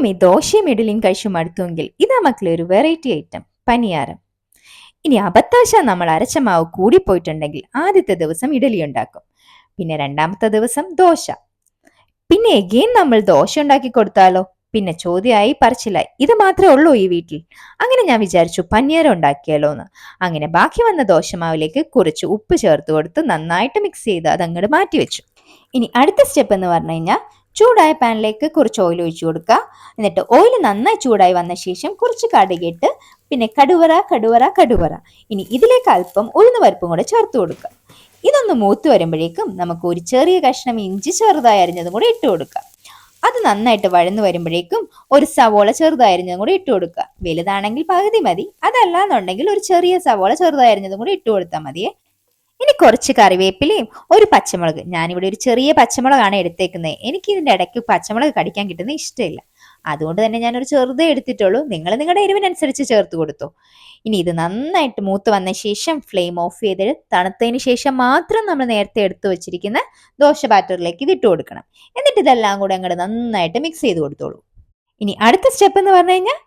നിങ്ങൾക്കും ഈ ദോശയും ഇഡലിയും കഴിച്ചു മടുത്തുവെങ്കിൽ ഇതാ മക്കളെ ഒരു വെറൈറ്റി ഐറ്റം പനിയാരം. ഇനി അബത്താശ നമ്മൾ അരച്ച മാവ് കൂടിപ്പോയിട്ടുണ്ടെങ്കിൽ ആദ്യത്തെ ദിവസം ഇഡലി ഉണ്ടാക്കും. പിന്നെ രണ്ടാമത്തെ ദിവസം ദോശ. പിന്നെ എഗെയിൻ നമ്മൾ ദോശ ഉണ്ടാക്കി കൊടുത്താലോ? പിന്നെ ചോദ്യമായി പറച്ചിലായി ഇത് മാത്രമേ ഉള്ളൂ ഈ വീട്ടിൽ. അങ്ങനെ ഞാൻ വിചാരിച്ചു പനീരം ഉണ്ടാക്കിയാലോ എന്ന് അങ്ങനെ ബാക്കി വന്ന ദോശമാവിലേക്ക് കുറച്ച് ഉപ്പ് ചേർത്ത് കൊടുത്ത് നന്നായിട്ട് മിക്സ് ചെയ്ത് അതങ്ങോട്ട് മാറ്റി വെച്ചു ഇനി അടുത്ത സ്റ്റെപ്പ് എന്ന് പറഞ്ഞു കഴിഞ്ഞാൽ ചൂടായ പാനിലേക്ക് കുറച്ച് ഓയിൽ ഒഴിച്ചു കൊടുക്കുക. എന്നിട്ട് ഓയിൽ നന്നായി ചൂടായി വന്ന ശേഷം കുറച്ച് കടുകിട്ട് പിന്നെ കടുവറ കടുവറ കടുവറ. ഇനി ഇതിലേക്ക് അല്പം ഉഴുന്ന് പരിപ്പും കൂടെ ചേർത്ത് കൊടുക്കുക. ഇതൊന്ന് മൂത്ത് വരുമ്പോഴേക്കും നമുക്ക് ഒരു ചെറിയ കഷ്ണം ഇഞ്ചി ചെറുതായി അരിഞ്ഞതും കൂടെ ഇട്ട് കൊടുക്കുക. അത് നന്നായിട്ട് വഴന്നു വരുമ്പോഴേക്കും ഒരു സവോള ചെറുതായി അരിഞ്ഞതും കൂടെ ഇട്ട് കൊടുക്കുക. വലുതാണെങ്കിൽ പകുതി മതി. അതല്ല എന്നുണ്ടെങ്കിൽ ഒരു ചെറിയ സവോള ചെറുതായി അരിഞ്ഞതും കൂടെ ഇട്ട് കൊടുത്താൽ മതിയേ. ഇനി കുറച്ച് കറിവേപ്പിലയും ഒരു പച്ചമുളക്. ഞാനിവിടെ ഒരു ചെറിയ പച്ചമുളകാണ് എടുത്തേക്കുന്നത് എനിക്ക് ഇതിന്റെ ഇടയ്ക്ക് പച്ചമുളക് കടിക്കാൻ കിട്ടുന്ന ഇഷ്ടമില്ല. അതുകൊണ്ട് തന്നെ ഞാനൊരു ചെറുതേ എടുത്തിട്ടുള്ളൂ. നിങ്ങൾ നിങ്ങളുടെ എരിവിനനുസരിച്ച് ചേർത്ത് കൊടുത്തു. ഇനി ഇത് നന്നായിട്ട് മൂത്ത് വന്ന ശേഷം ഫ്ലെയിം ഓഫ് ചെയ്ത് തണുത്തതിന് ശേഷം മാത്രം നമ്മൾ നേരത്തെ എടുത്തു വെച്ചിരിക്കുന്ന ദോശ ബാറ്ററിലേക്ക് ഇത് ഇട്ട് കൊടുക്കണം. എന്നിട്ട് ഇതെല്ലാം കൂടെ അങ്ങോട്ട് നന്നായിട്ട് മിക്സ് ചെയ്ത് കൊടുത്തോളൂ. ഇനി അടുത്ത സ്റ്റെപ്പ് എന്ന് പറഞ്ഞു കഴിഞ്ഞാൽ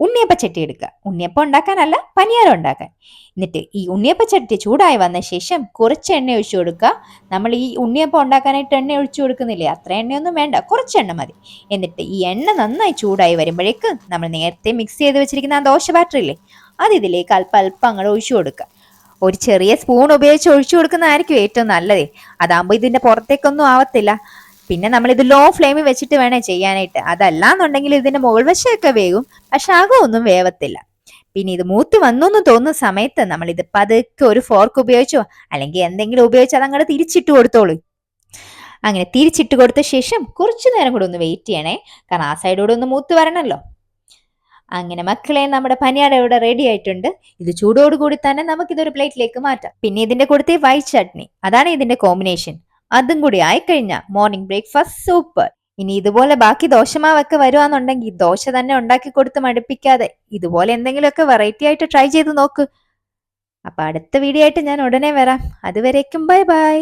ഉണ്ണിയപ്പച്ചട്ടി എടുക്കുക ഉണ്ണിയപ്പം ഉണ്ടാക്കാനല്ല പനിയാരം ഉണ്ടാക്കാൻ. എന്നിട്ട് ഈ ഉണ്ണിയപ്പച്ചട്ടി ചൂടായി വന്ന ശേഷം കുറച്ച് എണ്ണ ഒഴിച്ചു കൊടുക്കുക. നമ്മൾ ഈ ഉണ്ണിയപ്പം ഉണ്ടാക്കാനായിട്ട് എണ്ണ ഒഴിച്ചു കൊടുക്കുന്നില്ലേ? അത്ര എണ്ണയൊന്നും വേണ്ട കുറച്ച് എണ്ണ മതി. എന്നിട്ട് ഈ എണ്ണ നന്നായി ചൂടായി വരുമ്പോഴേക്ക് നമ്മൾ നേരത്തെ മിക്സ് ചെയ്ത് വെച്ചിരിക്കുന്ന ആ ദോശ ബാറ്ററി ഇല്ലേ? അത് ഇതിലേക്ക് അല്പം അല്പം അങ്ങോട്ട് ഒഴിച്ചു കൊടുക്കുക. ഒരു ചെറിയ സ്പൂൺ ഉപയോഗിച്ച് ഒഴിച്ചു കൊടുക്കുന്നതായിരിക്കും ഏറ്റവും നല്ലതേ. അതാകുമ്പോൾ ഇതിന്റെ പുറത്തേക്കൊന്നും ആവത്തില്ല. പിന്നെ നമ്മൾ ഇത് ലോ ഫ്ലെയിമിൽ വെച്ചിട്ട് വേണേ ചെയ്യാനായിട്ട്. അതല്ല എന്നുണ്ടെങ്കിൽ ഇതിന്റെ മുകൾ വശമൊക്കെ വേകും പക്ഷെ അകമൊന്നും വേവത്തില്ല. പിന്നെ ഇത് മൂത്ത് വന്നു എന്ന് തോന്നുന്ന സമയത്ത് നമ്മൾ ഇത് പതുക്കെ ഒരു ഫോർക്ക് ഉപയോഗിച്ചോ അല്ലെങ്കിൽ എന്തെങ്കിലും ഉപയോഗിച്ച് അതങ്ങോട്ട് തിരിച്ചിട്ട് കൊടുത്തോളൂ. അങ്ങനെ തിരിച്ചിട്ട് കൊടുത്ത ശേഷം കുറച്ചു നേരം കൂടെ ഒന്ന് വെയിറ്റ് ചെയ്യണേ. കാരണം ആ സൈഡോടെ ഒന്ന് മൂത്ത് വരണല്ലോ. അങ്ങനെ മക്കളെ നമ്മുടെ പനിയാട ഇവിടെ റെഡി ആയിട്ടുണ്ട്. ഇത് ചൂടോടുകൂടി തന്നെ നമുക്കിതൊരു പ്ലേറ്റിലേക്ക് മാറ്റാം. പിന്നെ ഇതിന്റെ കൂടത്തെ വൈറ്റ് ചട്നി അതാണ് ഇതിന്റെ കോമ്പിനേഷൻ അതും കൂടി ആയിക്കഴിഞ്ഞാൽ മോർണിംഗ് ബ്രേക്ക്ഫാസ്റ്റ് സൂപ്പർ ഇനി ഇതുപോലെ ബാക്കി ദോശമാവൊക്കെ വരുവാന്നുണ്ടെങ്കിൽ ദോശ തന്നെ ഉണ്ടാക്കി കൊടുത്ത് മടുപ്പിക്കാതെ ഇതുപോലെ എന്തെങ്കിലുമൊക്കെ വെറൈറ്റി ആയിട്ട് ട്രൈ ചെയ്ത് നോക്ക്. അപ്പൊ അടുത്ത വീഡിയോ ആയിട്ട് ഞാൻ ഉടനെ വരാം. അതുവരേക്കും ബൈ ബൈ